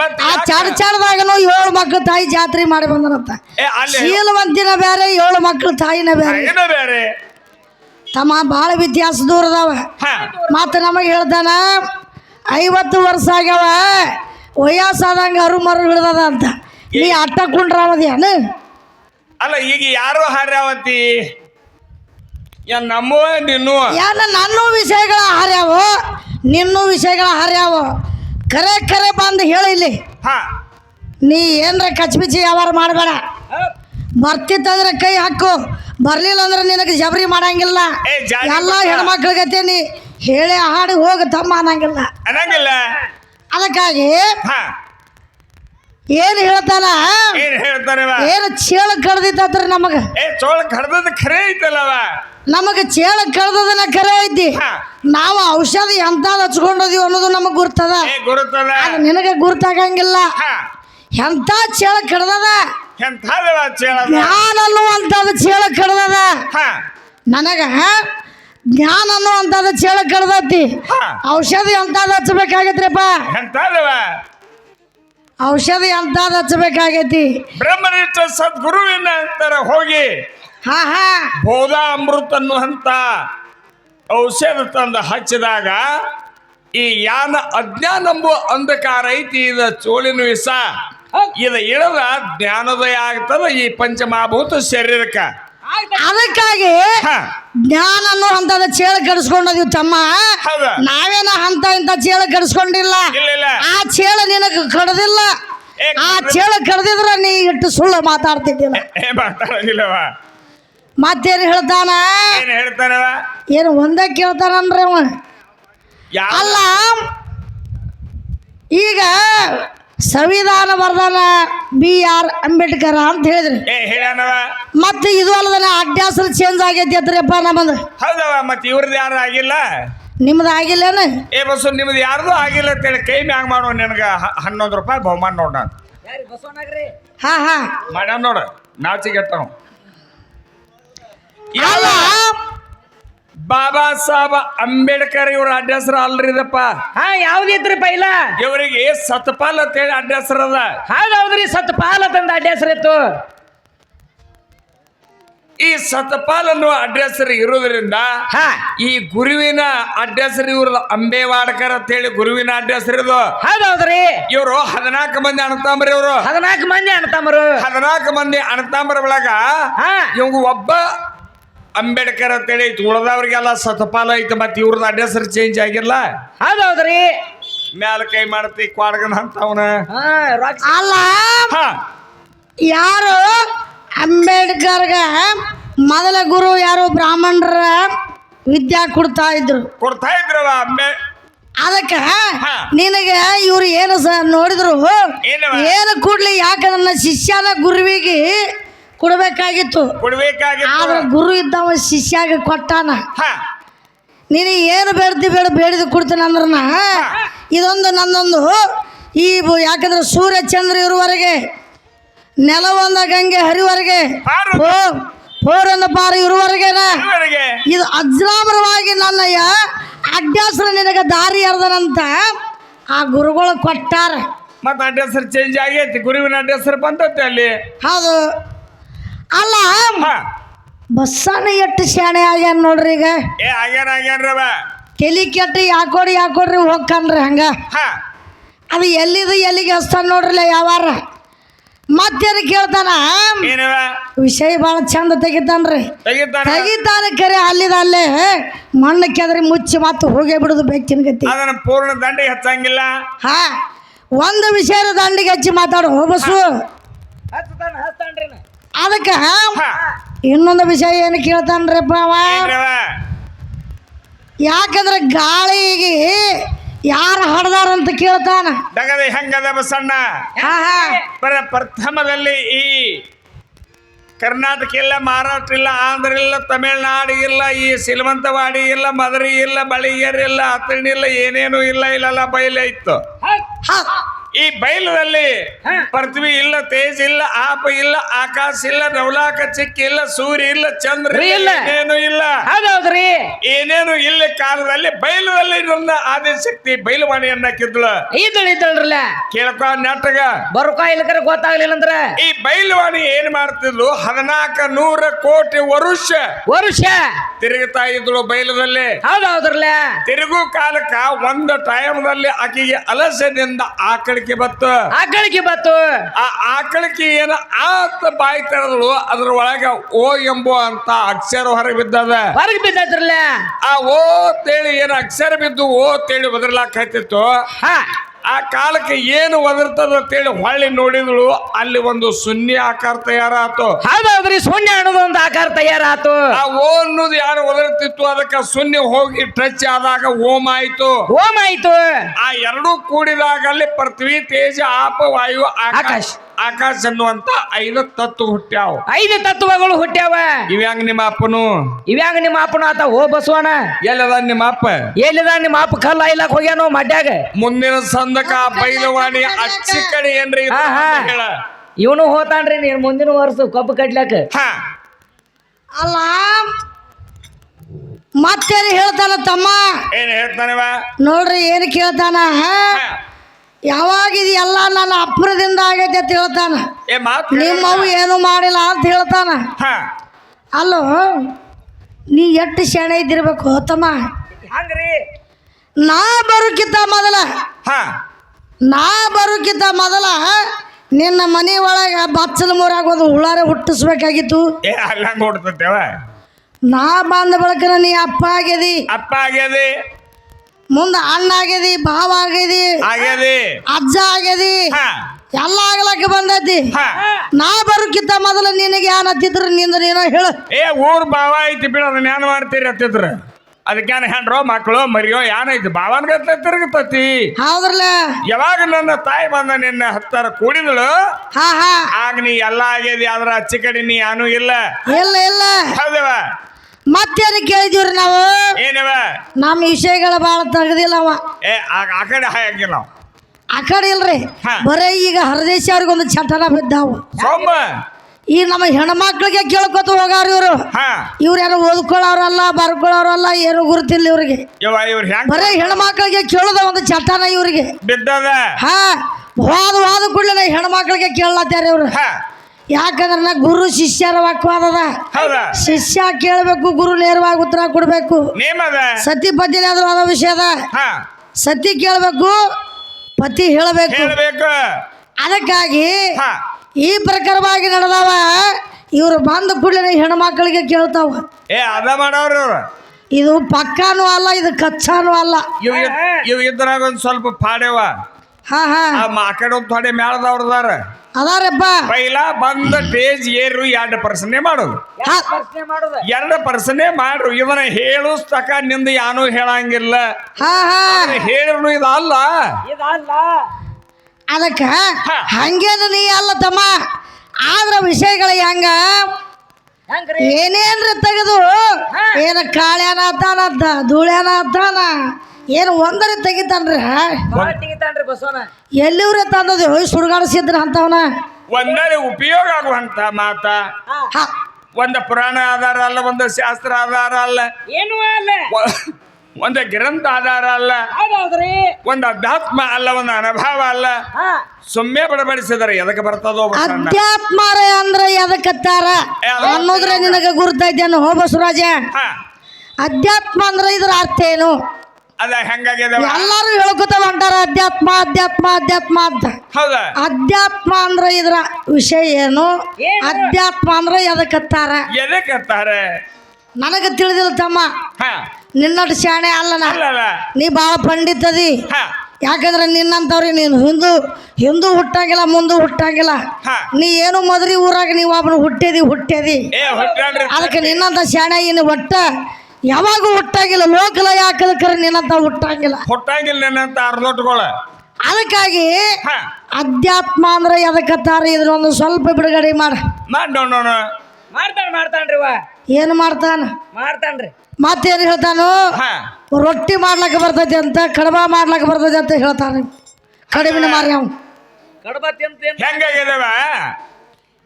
ಮತ್ತೆ ಆ ಚಡ್ ಚಾಡ್ ಚಾಡ್ದಾಗನು ಏಳು ಮಕ್ಕಳ ತಾಯಿ ಜಾತ್ರೆ ಮಾಡಿ ಬಂದನಂತ. ಏ ಅಲ್ಲಿ ಶೀಲವಂತಿನ ಬೇರೆ ಏಳು ಮಕ್ಕಳ ತಾಯಿನ ಬೇರೆ. ಏನೋ ಬೇರೆ. ತಮ್ಮ ಭಾಳ ವ್ಯತ್ಯಾಸ ದೂರ ಅದಾವ. ಹಾ. ಮತ್ತೆ ನಮಗೆ ಹೇಳ್ದಾನ ಐವತ್ತು ವರ್ಷ ಆಗ್ಯಾವ ವಯಸ್ಸಾದಂಗ ಅರು ಮರು ಹಿಡ್ದದ ಅಂತ. ನೀ ಅಟ್ಟ ಕುಂಡ್ರಾವದೇನು ಅಲ್ಲ ಈಗ ಯಾರು ಹಾರ್ಯಾವತಿ? ಏನ್ ನಿನ್ನೂ ಯಾನ ನನ್ನ ವಿಷಯಗಳ ಹಾರ್ಯಾವ ನಿನ್ನೂ ವಿಷಯಗಳ ಹಾರ್ಯಾವ ಕರೆ ಕರೆ ಬಂದು ಹೇಳು ಇಲ್ಲಿ. ಹಾ. ನೀ ಏನ್ರ ಕಚ್ಬಿಚ್ಚಿ ವ್ಯವಹಾರ ಮಾಡಬೇಡ. ಬರ್ತಿತ್ತಂದ್ರೆ ಕೈ ಹಾಕು. ಬರ್ಲಿಲ್ಲ ಅಂದ್ರೆ ನಿನಗೆ ಜಬರಿ ಮಾಡಂಗಿಲ್ಲ. ಏ, ಎಲ್ಲ ಮಕ್ಕ. ಹೆಣ್ಮಕ್ಳಿಗತ್ತೆ ನೀ ಹೇಳಿ ಹಾಡಿ ಹೋಗ ತಮ್ಮ ಅನ್ನಂಗಿಲ್ಲ. ಅನ್ನಂಗಿಲ್ಲ. ಅದಕ್ಕಾಗಿ ಹಾ. ಏನು ಹೇಳ್ತಾನ? ಏನ್ ಹೇಳ್ತಾರವ ಏನು ಚೇಳ ಕಡ್ದಿತ್ತಂದ್ರೆ ನಮಗ? ಏ ಚೋಳ ಕಡ್ದದ ಖರೆ ಐತಲ್ಲವ ನಮಗೆ ಚೇಳ ಕಳ್ದದನ್ನ ಕರೆ ಐತಿ. ನಾವು ಔಷಧಿ ಎಂತ ಹಚ್ಕೊಂಡದೀವಿ ಅನ್ನೋದು ನಮಗ್ ಗುರ್ತದ. ಗುರುತದ. ಅದು ನಿನಗೆ ಗುರ್ತಾಗಂಗಿಲ್ಲ. ಎಂತ ಚೇಳ ಕಡ್ದದ. ಜ್ಞಾನ ಅನ್ನುವಂಥದ್ದು ಚೇಳ ಕಡ್ದದ. ನನಗ ಜ್ಞಾನ ಅನ್ನುವಂಥದ್ದು ಚೇಳ ಕಡ್ದತಿ. ಔಷಧಿ ಎಂಥದ್ದು ಹಚ್ಬೇಕಾಗೈತ್ರಿಪ್ಪ ಎಂಥದವ? ಔಷಧಿ ಎಂತ ಹಚ್ಬೇಕಾಗೈತಿ ಬ್ರಹ್ಮನಿಷ್ಠ ಸದ್ಗುರುವಿನ ಅಂತಾರೆ ಹೋಗಿ ಹಾ ಹಾ. ಬೋಧ ಅಮೃತ ಅನ್ನುವಂತ ಔಷಧ ತಂದು ಹಚ್ಚಿದಾಗ ಈ ಯಾನ ಅಜ್ಞಾನಂಬು ಅಂಧಕಾರ ಐತಿ ಇದ ಚೋಳಿನ ವಿಷ. ಇದ ಇಳದ ಜ್ಞಾನೋದಯ ಆಗ್ತದ ಈ ಪಂಚಮಾಭೂತ ಶರೀರಕ್ಕ. ಅದಕ್ಕಾಗಿ ಜ್ಞಾನ ಜ್ಞಾನ ಅಂತದ ಚೇಳ ಕಡಿಸ್ಕೊಂಡದೀವಿ ತಮ್ಮ. ಹೌದ? ನಾವೇನ ಅಂತ ಇಂತ ಚೇಳ ಕಡಿಸ್ಕೊಂಡಿಲ್ಲ. ಇಲ್ಲ ಇಲ್ಲ. ಆ ಚೇಳ ನಿನಗೆ ಕಡದಿಲ್ಲ. ಆ ಚೇಳ ಕಡದಿದ್ರ ನೀ ಇಟ್ಟು ಸುಳ್ಳು ಮಾತಾಡ್ತಿದ್ದೀನಿ ಮತ್ತೇನು ಹೇಳ್ತಾನ? ಏನ್ ಹೇಳ್ತಾನವ? ಏನು ಒಂದೇ ಕೇಳ್ತಾನನ್ರಿ ಅವ. ಯಾವ ಅಲ್ಲ ಈಗ ಸಂವಿಧಾನ ಬರ್ದಾನ ಬಿ ಆರ್ ಅಂಬೇಡ್ಕರ್ ಅಂತ ಹೇಳಿದ್ರಿ. ಏ ಹೇಳ್ಯಾನವ? ಮತ್ತೆ ಇದು ಅಲ್ಲದನ ಅಡ್ಡಾಸ ಚೇಂಜ್ ಆಗೈತಿ ಅದ್ರಪ್ಪ ನಮ್ಮದು ಹೌದವ ಮತ್ತೆ ಇವ್ರದ್ದು ಯಾರು ಆಗಿಲ್ಲ? ನಿಮ್ದು ಆಗಿಲ್ಲೇನು ಏ ಬಸ್ಸು ನಿಮ್ದು ಯಾರ್ದು ಆಗಿಲ್ಲ ಅಂತೇಳಿ ಕೈ ಮ್ಯಾಗ ಮಾಡೋ ನಿನಗೆ ಹನ್ನೊಂದು ರೂಪಾಯಿ ಬಹುಮಾನ ನೋಡ ಹಾ ಹಾ. ಮಾಡ್ಯಾನ ನೋಡು ನಾಚಿಗೆಟ್ಟವ್ ಅಲ್ಲ ಬಾಬಾ ಸಾಹೇಬ್ ಅಂಬೇಡ್ಕರ್ ಇವ್ರ ಅಡ್ಡ ಹೆಸರು ಅಲ್ರಿ ಇದಪ್ಪ. ಹಾ ಯಾವ್ದಿತ್ರಿ ಪೈಲ? ಇವರಿಗೆ ಸತ್ಪಾಲ್ ಅಂತ ಹೇಳಿ ಹೆಸರು ಅದ. ಹಾಗೌದ್ರಿ ಸತ್ಪಾಲ್ ಅಂತಂದ ಅಡ್ಡ ಹೆಸರಿತ್ತು ಈ ಸತ್ಪಾಲ್ ಅನ್ನುವ ಅಡ್ಡ ಹೆಸರು ಇರೋದ್ರಿಂದ ಹಾ. ಈ ಗುರುವಿನ ಅಡ್ಡ ಹೆಸರು ಇವ್ರದ್ದು ಅಂಬೇವಾಡ್ಕರ್ ಅಂತ ಹೇಳಿ ಗುರುವಿನ ಅಡ್ಡ ಹೆಸರು ಇದು ಹೌದೌದ್ರಿ. ಇವರು ಹದಿನಾಲ್ಕು ಮಂದಿ ಅಣತಾಂಬ್ರಿ ಇವರು ಹದಿನಾಲ್ಕು ಮಂದಿ ಅಣ್ಣತಮ್ಮರು ಹದಿನಾಲ್ಕು ಮಂದಿ ಅಣತಾಂಬ್ರ ಒಳಗ ಹಾ. ಇವಂಗ ಒಬ್ಬ ಅಂಬೇಡ್ಕರ್ ಅಂತೇಳಿ ಐತಿ ಉಳ್ದವ್ರಿಗೆಲ್ಲ ಸತಪಾಲ ಐತಿ ಮತ್ತೆ ಇವ್ರದ್ದು ಅಡ್ಡ ಹೆಸರು ಚೇಂಜ್ ಆಗಿಲ್ಲ ಹೌದೌದ್ರಿ. ಮ್ಯಾಲ ಕೈ ಮಾಡ್ತಿ ಕ್ವಾಡ್ಗನ್ ಅಂತ ಅವನ. ಅಲ್ಲ ಹಾ. ಯಾರು ಅಂಬೇಡ್ಕರ್ಗ ಮೊದಲ ಗುರು ಯಾರು ಬ್ರಾಹ್ಮಣರ ವಿದ್ಯಾ ಕೊಡ್ತಾ ಇದ್ರು? ಕೊಡ್ತಾ ಇದ್ರವ ಅಂಬೆ. ಅದಕ್ಕ ಹಾ. ನಿನಗೆ ಇವ್ರು ಏನು ಸರ್ ನೋಡಿದ್ರು? ಏನು ಕೂಡ್ಲಿ ಯಾಕ ನನ್ನ ಶಿಷ್ಯನ ಗುರುವಿಗೆ ಕೊಡ್ಬೇಕಾಗಿತ್ತು. ಕೊಡ್ಬೇಕಾಗಿತ್ತು. ಆದ್ರೆ ಗುರು ಇದ್ದವ ಶಿಷ್ಯಾಗ ಕೊಟ್ಟಾನ. ಹಾ. ನೀನು ಏನು ಬೇಡ್ತಿ ಬೇಡ ಬೇಡಿದ ಕೊಡ್ತೀನಿ ಅಂದ್ರನ? ಇದೊಂದು ನನ್ನೊಂದು ಈ ಬು- ಯಾಕಂದ್ರೆ ಸೂರ್ಯ ಚಂದ್ರ ಇರುವವರೆಗೆ ಒಂದ ಗಂಗೆ ಹರಿವರೆಗೆ ಪಾರು. ಹೋ ಹೋರನ್ನ ಪಾರು ಇರುವವರೆಗೆನ ಇದುವರೆಗೆ ಇದು ಅಜ್ರಾಮರವಾಗಿ ನನ್ನಯ್ಯ ಅಡ್ಡಾಸರ ನಿನಗೆ ದಾರಿ ಎರ್ದನಂತ ಆ ಗುರುಗಳು ಕೊಟ್ಟಾರ. ಮತ್ತೆ ಅಡ್ಡ ಚೇಂಜ್ ಆಗೈತಿ. ಗುರುವಿನ ಅಡ್ಡ ಹೆಸರು ಬಂದತ್ತೆ ಅಲ್ಲಿ. ಹೌದು. ಅಲ್ಲ ಹಾ. ಎಟ್ಟು ಎಷ್ಟು ಶಾಣೆ ಆಗ್ಯಾನ ನೋಡ್ರಿ ಈಗ? ಏ ಆಗ್ಯಾನ ಆಗ್ಯಾನ್ರವ ಕೆಲಿ ಕೆಟ್ಟು ಯಾಕೋಡಿ ಯಾಕೋಡ್ರಿ ಹೋಗ್ಕನ್ರಿ ಹಂಗ? ಹಾ. ಅದು ಎಲ್ಲಿದು ಎಲ್ಲಿಗೆ ಹಸ್ತಾನ ನೋಡ್ರಲ್ಲ ಯಾವಾರ ಮತ್ತೇನು ಕೇಳ್ತಾನ? ಏನವ ವಿಷಯ ಭಾಳ ಚಂದ ತೆಗಿತಾನ್ರಿ. ತೆಗಿತಾನ? ತೆಗಿತಾನ ಕರೆ ಅಲ್ಲಿದ ಅಲ್ಲೇ ಮಣ್ಣು ಕೆದ್ರಿ ಮುಚ್ಚಿ ಮತ್ತೆ ಹೋಗೇ ಬಿಡುದು ಬೆಕ್ಕಿನ ಗತಿ. ಅದನ್ನ ಪೂರ್ಣ ದಂಡಿ ಹಚ್ಚಂಗಿಲ್ಲ. ಹ. ಒಂದು ವಿಷಯದ ದಂಡಿಗೆ ಹಚ್ಚಿ ಮಾತಾಡು ಹೋಬಸು ಹಚ್ತಾನ ಹಚ್ತಾನ್ರಿ. ಅದಕ್ಕೆ ಹಾ. ಇನ್ನೊಂದು ವಿಷಯ ಏನು ಕೇಳ್ತಾನ್ರಿಪ್ಪ ಅವ? ಯಾಕಂದ್ರೆ ಗಾಳಿಗೆ ಯಾರು ಹಡ್ದಾರಂತ ಕೇಳ್ತಾನ. ದಗದ ಹೆಂಗದ ಬಸಣ್ಣ ಬರ ಪ್ರಥಮದಲ್ಲಿ ಈ ಕರ್ನಾಟಕ ಇಲ್ಲ ಮಹಾರಾಷ್ಟ್ರ ಇಲ್ಲ ಆಂಧ್ರ ಇಲ್ಲ ತಮಿಳ್ನಾಡು ಇಲ್ಲ ಈ ಸಿಲವಂತವಾಡಿ ಇಲ್ಲ ಮದರಿ ಇಲ್ಲ ಬಳಿಗೇರಿ ಇಲ್ಲ ಅತಣಿ ಇಲ್ಲ ಏನೇನು ಇಲ್ಲ ಇಲ್ಲಲ್ಲ ಬಯಲೇ ಇತ್ತು. ಹಾ. ಈ ಬಯಲದಲ್ಲಿ ಪೃಥ್ವಿ ಇಲ್ಲ ತೇಜ್ ಇಲ್ಲ ಆಪ ಇಲ್ಲ ಆಕಾಶ ಇಲ್ಲ ನವಲಾಕ ಚಿಕ್ಕ ಇಲ್ಲ ಸೂರ್ಯ ಇಲ್ಲ ಚಂದ್ರ ಇಲ್ಲ ಇಲ್ಲ. ಹೌದ್ರಿ ಇಲ್ಲ. ಹೌದೌದ್ರಿ. ಏನೇನು ಇಲ್ಲ ಕಾಲದಲ್ಲಿ ಬಯಲಿನಲ್ಲಿ ನನ್ನ ಆದಿಶಕ್ತಿ ಬಯಲುವಾಣಿಯನ್ನ ಕಿದ್ಳು ಇದ್ದಳು ಇದ್ದಳ್ರಲ್ಲ ಕೇಳ್ಕೊ ನೆಟ್ಟಗ ಇಲ್ಲ ಇಲ್ಕರ ಗೊತ್ತಾಗ್ಲಿಲ್ಲ ಅಂದ್ರ. ಈ ಬಯಲುವಾಣಿ ಏನ್ ಮಾಡ್ತಿದ್ಲು? ಹದಿನಾಲ್ಕ ನೂರ ಕೋಟಿ ವರುಷ ವರುಷ. ತಿರುಗುತ್ತಾ ಇದ್ಳು ಬಯಲಿನಲ್ಲಿ ಹೌದೌದ್ರಲ್ಲ ತಿರುಗು ಕಾಲಕ್ಕ ಒಂದು ಟೈಮ್ದಲ್ಲಿ ಆಕೆಗೆ ಅಲಸದಿಂದ ಆಕಳಿಕೆ ಬತ್ತು? ಆಕಳಿಕೆ ಬತ್ತು. ಆ ಆಕಳಿಕೆ ಏನ ಆತ ಬಾಯಿ ತೆರೆದಳು ಅದ್ರ ಒಳಗ ಓ ಎಂಬೋ ಅಂತ ಅಕ್ಷರ ಹೊರಗೆ ಬಿದ್ದದ. ಹೊರಗೆ ಬಿದ್ದೈತ್ರಲ್ಲ ಆ ಓ ತೇಳಿ ಏನ ಅಕ್ಷರ ಬಿದ್ದು ಓ ತೇಳಿ ಬದಲಾಕ್ ಹಾ. ಆ ಕಾಲಕ್ಕೆ ಏನು ಒದರ್ತದ ಅಂತೇಳಿ ಹೊಳ್ಳಿ ನೋಡಿದಳು. ಅಲ್ಲಿ ಒಂದು ಶೂನ್ಯ ಆಕಾರ ತಯಾರಾತು. ಹೌದೌದ್ರಿ ಶೂನ್ಯ ಅನ್ನೋದು ಒಂದು ಆಕಾರ ತಯಾರಾತು. ಆ ಓ ಅನ್ನೋದು ಯಾರು ಒದರ್ತಿತ್ತು? ಅದಕ್ಕೆ ಶೂನ್ಯ ಹೋಗಿ ಟಚ್ ಆದಾಗ ಓಂ ಆಯ್ತು. ಓಂ ಆಯ್ತು. ಆ ಎರಡೂ ಕೂಡಿದಾಗ ಅಲ್ಲಿ ಪೃಥ್ವಿ ತೇಜ ಆಪ ವಾಯು ಆಕಾಶ. ಆಕಾಶ. ಅನ್ನುವಂತ ಐದು ತತ್ವ ಹುಟ್ಟ್ಯಾವ. ಐದು ತತ್ವಗಳು ಹುಟ್ಟ್ಯಾವ. ಇವ್ಯಾಂಗ ನಿಮ್ಮ ಅಪ್ಪನು? ಇವ್ಯಾಂಗ ನಿಮ್ಮ ಅಪ್ಪನು ಆತ? ಓ ಬಸವಣ ಎಲ್ಲದ ನಿಮ್ಮ ಅಪ್ಪ? ಎಲ್ಲಿದ ನಿಮ್ಮ ಅಪ್ಪ? ಕಲ್ಲ ಇಲ್ಲಕ್ ಹೋಗ್ಯಾನೋ ಮಡ್ಯಾಗ. ಮುಂದಿನ ಸಂದಕ ಬೈಲವಾಣಿ ಅಚ್ಚಿ ಕಡೆ ಏನ್ರಿ ಇದು ಹಾ, ಹಾ. ಅಂತ ಹೇಳ ಇವನು ಹೋತಾನ್ರಿ ನೀನ್ ಮುಂದಿನ ವರ್ಷ ಕಬ್ಬು ಕಟ್ಲಾಕ. ಹಾ. ಅಲ್ಲ ಮತ್ತೆ ಹೇಳ್ತಾನ ತಮ್ಮ ಏನ್ ಹೇಳ್ತಾನವ? ನೋಡ್ರಿ ಏನು ಕೇಳ್ತಾನ? ಯಾವಾಗ ಇದು ಎಲ್ಲ ನನ್ನ ಅಪ್ಪರದಿಂದ ಆಗೈತೆ ಅಂತ ಹೇಳ್ತಾನ. ಏ ಮಾತು ನಿಮ್ಮವು ಏನು ಮಾಡಿಲ್ಲ ಅಂತ ಹೇಳ್ತಾನ. ಹಾ. ಅಲ್ಲೋ ನೀ ಎಷ್ಟು ಶೆಣೆ ಇದ್ದಿರ್ಬೇಕು ತಮ್ಮ ಹಂಗ್ರಿ. ನಾ ಬರೋಕ್ಕಿಂತ ಮೊದಲ. ಹಾ. ನಾ ಬರೋಕ್ಕಿಂತ ಮೊದಲ ನಿನ್ನ ಮನೆ ಒಳಗೆ ಬಚ್ಚಲ ಮೂರಾಗ ಒಂದು ಹುಳಾರೆ ಹುಟ್ಟಿಸ್ಬೇಕಾಗಿತ್ತು. ಏ ನಾ ಬಂದ ಬಳಕ ನೀ ಅಪ್ಪ ಆಗ್ಯದಿ ಅಪ್ಪ ಆಗ್ಯದಿ ಮುಂದೆ ಅಣ್ಣ ಆಗ್ಯದಿ ಭಾವ ಆಗ್ಯದಿ ಆಗ್ಯದಿ. ಅಜ್ಜ ಆಗ್ಯದಿ ಎಲ್ಲ ಆಗ್ಲಕ್ಕ ಬಂದೈತಿ ನಾ ಬರೋಕ್ಕಿಂತ ಮೊದಲು ನಿನಗೆ ಏನ್ ಹತ್ತಿದ್ರು ನಿಂದ ಏನೋ ಹೇಳು. ಏ ಊರ್ ಭಾವ ಐತಿ ಬಿಡ ಅದನ್ನ ಏನ್ ಮಾಡ್ತೀರಿ ಹತ್ತಿದ್ರ? ಅದಕ್ಕೇನ ಹೆಂಡ್ರೋ ಮಕ್ಕಳು ಮರಿಯೋ ಏನೈತಿ ಭಾವನ್ಗತ್ಲೆ ತಿರುಗತತಿ ಹೌದ್ರಲ್ಲ? ಯಾವಾಗ ನನ್ನ ತಾಯಿ ಬಂದ ನಿನ್ನ ಹತ್ತರ ಕೂಡಿದಳು? ಹಾ ಹಾ. ಆಗ ನೀ ಎಲ್ಲ ಆಗ್ಯದಿ ಆದ್ರ ಅಚ್ಚಿ ಕಡೆ ನೀ ಏನೂ ಇಲ್ಲ. ಇಲ್ಲ ಇಲ್ಲ. ಹೌದವ? ಮತ್ತೇನು ಕೇಳಿದೀವ್ರಿ ನಾವು? ಏನವ? ನಮ್ಮ ವಿಷಯಗಳ ಭಾಳ ತಗದಿಲ್ಲ ಅವ. ಏ ಆ ಆ ಕಡೆ ಹಾಯಂಗಿಲ್ಲ ನಾವು ಆ ಕಡೆ ಇಲ್ರಿ? ಹಾ. ಬರೀ ಈಗ ಹರದೇಶ ಅವ್ರಿಗೊಂದು ಚಟನ ಬಿದ್ದಾವು. ಈ ನಮ್ಮ ಹೆಣ್ಮಕ್ಳಿಗೆ ಕೇಳ್ಕೊತ ಹೋಗಾರ ಇವರು. ಹಾ. ಇವ್ರು ಯಾರು ಓದ್ಕೊಳ್ಳೋರಲ್ಲ ಬರ್ಕೊಳ್ಳೋರಲ್ಲ ಏನು ಗುರುತಿಲ್ಲ ಇವ್ರಿಗೆ. ಬರೇ ಇವ್ರು ಹೆಂಗ್ ಬರೀ ಹೆಣ್ಮಕ್ಳಿಗೆ ಕೇಳೋದ ಒಂದು ಚಟನ ಇವ್ರಿಗೆ. ಬಿದ್ದದ? ಹಾ. ಹೋದ ಹೋದ ಕೂಡಲೇ ಹೆಣ್ಮಕ್ಳಿಗೆ ಕೇಳತ್ತಾರ ಇವ್ರು. ಹಾ. ಯಾಕಂದ್ರೆ ನಾ ಗುರು ಶಿಷ್ಯರ ವಾಕ್ವಾದದ ಹೌದಾ? ಶಿಷ್ಯ ಕೇಳಬೇಕು ಗುರು ನೇರವಾಗಿ ಉತ್ತರ ಕೊಡಬೇಕು. ನೇಮದ ಸತಿ ಪತಿ ಆದ್ರೂ ಅದ? ವಿಷಯದ ಹಾ. ಸತಿ ಕೇಳಬೇಕು ಪತಿ ಹೇಳಬೇಕು. ಹೇಳ್ಬೇಕು. ಅದಕ್ಕಾಗಿ ಹಾ. ಈ ಪ್ರಕಾರವಾಗಿ ನಡೆದವ ಇವರು ಬಂದ ಕೂಡಲೇ ಹೆಣ್ಮಕ್ಳಿಗೆ ಕೇಳ್ತಾವ. ಏ ಅದ ಮಾಡವ್ರ ಇವ್ರು ಇದು ಪಕ್ಕಾನೂ ಅಲ್ಲ ಇದು ಕಚ್ಚಾನು ಅಲ್ಲ. ಇವ್ ಇದ್- ಇವ್ ಇದ್ರಾಗ ಒಂದ್ ಸ್ವಲ್ಪ ಪಾಡ್ಯವ. ಹಾ ಹಾ. ಆ ಮ- ಆ ಕಡೆ ಒಂದ್ ಥೋಡೆ ಮೇಳದವ್ರದಾರ ಅದಾರಪ್ಪ. ಪೈಲ ಬಂದ ಟೇಜ್ ಏರು ಎರಡು ಪರ್ಸನೆ ಮಾಡೋದು. ಎರಡು ಪರ್ಸನೆ ಮಾಡ್ರು. ಇದನ್ನ ತಕ ನಿಂದ ಯಾನು ಹೇಳಂಗಿಲ್ಲ. ಹಾ ಹಾ. ಹೇಳಿದ್ರು ಇದು ಅಲ್ಲ ಇದಲ್ಲ. ಅದಕ್ಕ. ಹಂಗೇನು ನೀ ಅಲ್ಲ ತಮ್ಮ. ಆದ್ರ ವಿಷಯಗಳ ಹೆಂಗ? ಹೆಂಗ್ರಿ? ಏನೇನ್ರಿ ತೆಗೆದು? ಏನ ಕಾಳ್ಯಾನ ಅತ್ತಾನಂತ ಧೂಳ್ಯಾನ ಅತ್ತಾನ ಏನು ಒಂದರ ತೆಗಿತಾನ್ರಿ ಬಸವನ ಎಲ್ಲಿವ್ರ ತಂದದು ಸುಡುಗಾಡಿಸಿದ್ರ ಅಂತವನ? ಒಂದರೆ ಉಪಯೋಗ ಆಗುವಂತ ಮಾತ. ಹಾ. ಒಂದ ಪುರಾಣ ಆಧಾರ ಅಲ್ಲ ಒಂದು ಶಾಸ್ತ್ರ ಆಧಾರ ಅಲ್ಲ. ಏನು ಅಲ್ಲ. ಒಂದ ಗ್ರಂಥ ಆಧಾರ ಅಲ್ಲ. ಒಂದ್ ಅಧ್ಯಾತ್ಮ ಅಲ್ಲ ಒಂದು ಅನುಭವ ಅಲ್ಲ. ಹಾ. ಸುಮ್ಮನೆ ಬಡಬಡಿಸಿದಾರೆ ಎದಕ್ಕೆ ಬರ್ತದೋ ಅಧ್ಯಾತ್ಮ ಅಂದ್ರೆ ಅಂದ್ರ ಎದಕ್ಕತ್ತಾರ ಅನ್ನೋದ್ರೆ ನಿನಗ ಗುರುತೈತೆ ಹೋ ಸುರಾಜ ಹಾ. ಅಧ್ಯಾತ್ಮ ಅಂದ್ರೆ ಇದ್ರ ಅರ್ಥ ಏನು? ಅದ ಹೆಂಗಾಗ್ಯದ ಎಲ್ಲಾರು ಹೇಳ್ಕೊತ ಹೊಂಟಾರ ಅಧ್ಯಾತ್ಮ ಅಧ್ಯಾತ್ಮ ಅಧ್ಯಾತ್ಮ ಅಂತ. ಹೌದ? ಅಧ್ಯಾತ್ಮ ಅಂದ್ರ ಇದ್ರ ವಿಷಯ ಏನು? ಅಧ್ಯಾತ್ಮ ಅಂದ್ರ ಎದಕ್ಕತ್ತಾರ ಎದಕ್ಕೆ ಅಂತಾರೆ ನನಗ ತಿಳಿದಿಲ್ಲ ತಮ್ಮ. ಹಾ. ನಿನ್ನಟ್ಟು ಶಾಣೆ ಅಲ್ಲ ಅಲ್ಲಲ್ಲ ನೀ ಭಾಳ ಪಂಡಿತದಿ. ಹಾ. ಯಾಕಂದ್ರೆ ನಿನ್ನಂತವ್ರಿ ನೀನು ಹಿಂದೂ ಹಿಂದೂ ಹುಟ್ಟಂಗಿಲ್ಲ ಮುಂದೆ ಹುಟ್ಟಂಗಿಲ್ಲ. ಹಾ. ನೀ ಏನು ಮದ್ರಿ ಊರಾಗ ನೀವು ಒಬ್ಬನು ಹುಟ್ಟೇದಿ ಹುಟ್ಟೇದಿ. ಏ ಅದಕ್ಕೆ ನಿನ್ನಂತ ಶಾಣೆ ಇನ್ನು ಒಟ್ಟ ಯಾವಾಗೂ ಹುಟ್ಟಂಗಿಲ್ಲ ಲೋಕಲ ಯಾಕದಕ್ಕರ ನಿನ್ನಂತ ಹುಟ್ಟಂಗಿಲ್ಲ ಹುಟ್ಟಾಗಿಲ್ಲ ನಿನ್ನಂತ ಅರ್ಧೊಟ್ಕೊಳ ಅದಕ್ಕಾಗಿ ಅಧ್ಯಾತ್ಮ ಅಂದ್ರೆ ಎದಕತ್ತಾರೆ ಇದ್ರ ಒಂದು ಸ್ವಲ್ಪ ಬಿಡುಗಡೆ ಮಾಡ. ಮಾಡಿ ನೋ ಮಾಡ್ತಾನ ಮಾಡ್ತಾನ್ರಿ ವಾ ಏನು ಮಾಡ್ತಾನ? ಮಾಡ್ತಾನ್ರಿ. ಮತ್ತೇನು ಹೇಳ್ತಾನು? ಹಾ. ರೊಟ್ಟಿ ಮಾಡ್ಲಕ್ಕೆ ಬರ್ತೈತಿ ಅಂತ ಕಡಬ ಮಾಡ್ಲಕ್ಕೆ ಬರ್ತೈತಿ ಅಂತ ಹೇಳ್ತಾನೆ. ಕಡಿಮೆ ಮಾರಿ ಅವ್ನು. ಕಡಬ ಹೆಂಗಾಗ್ಯದವ?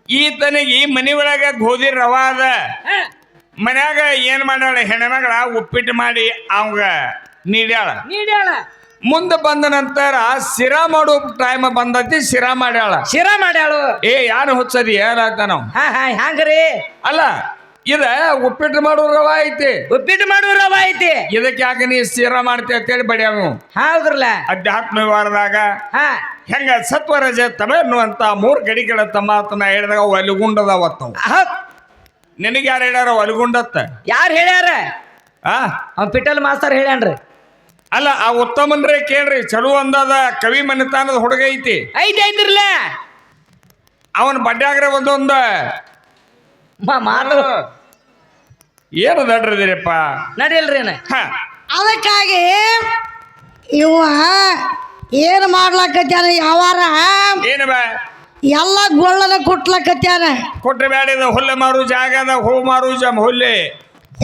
ಈತನಿಗೆ ಮನಿ ಒಳಗ ಗೋಧಿ ರವ ಅದ. ಹಾ. ಮನ್ಯಾಗ ಏನ್ ಮಾಡ್ಯಾಳ? ಹೆಣ್ಮಗಳ ಉಪ್ಪಿಟ್ಟು ಮಾಡಿ ಅವಂಗ ನೀಡ್ಯಾಳ. ನೀಡ್ಯಾಳ. ಮುಂದೆ ಬಂದ ನಂತರ ಸಿರಾ ಮಾಡೋ ಟೈಮ್ ಬಂದತಿ ಸಿರಾ ಮಾಡ್ಯಾಳ. ಶಿರ ಮಾಡ್ಯಾಳು. ಏ ಯಾರು ಹುಚ್ಚದಿ ಏನಾಗ್ತ ನಾವು? ಹಾ ಹಾ ಹ್ಯಾಂಗ್ರಿ ಅಲ್ಲ ಇದ ಉಪ್ಪಿಟ್ಟು ಮಾಡೋ ರವ ಐತಿ. ಉಪ್ಪಿಟ್ಟು ಮಾಡುವ ರವ ಐತಿ. ಇದಕ್ಕೆ ಯಾಕ ನೀ ಸಿರಾ ಅಂತ ಹೇಳಿ ಬಡಿಯ ಹೌದ್ರಲ್ಲ. ಅಧ್ಯಾತ್ಮ ವ್ಯವಹಾರದಾಗ ಹಾ. ಹೆಂಗ ಸತ್ವರಜ ತಮ ಎನ್ನುವಂತ ಮೂರ್ ಗಡಿಗಳ ತಮಾತನ ಹೇಳಿದಾಗ ಒಲಿಗುಂಡದ ಹೌದ್. ನಿನಗೆ ಯಾರು ಹೇಳ್ಯಾರ ಒಲಗುಂಡತ್ತ? ಯಾರು ಹೇಳ್ಯಾರ? ಆ? ಅವ್ ಪಿಟಲ್ ಮಾಸ್ತರ್ ಹೇಳ್ಯಾನ್ರಿ. ಅಲ್ಲ ಆ ಉತ್ತಮನ್ರೇ ಕೇಳ್ರಿ ಚಲೋ ಅಂದದ ಕವಿ ಮನೆತಾನದ ಹುಡುಗ ಐತಿ. ಐತಿ ಐತಿರ್ಲ ಅವನ ಬಡ್ಡ್ಯಾಗ್ರೆ ಒಂದೊಂದ. ಮಾತು. ಏನು ದಡ್ರದಿರಪ್ಪ ನಡಿಯಲ್ರಿ ಏನ? ಹ. ಅದಕ್ಕಾಗಿ ಇವ ಏನು ಮಾಡ್ಲಾಕತ್ತಾನ ಯಾವಾರ ಏನು ಬಾ ಎಲ್ಲ ಗೊಳ್ಳನ ಕುಟ್ಲಕತ್ಯಾನ? ಕೊಟ್ಟ ಬ್ಯಾಡಿದ ಹುಲ್ಲು ಮಾರು ಜಾಗದ ಹೂ ಮಾರು ಜಮ್ ಹುಲ್ಲೆ.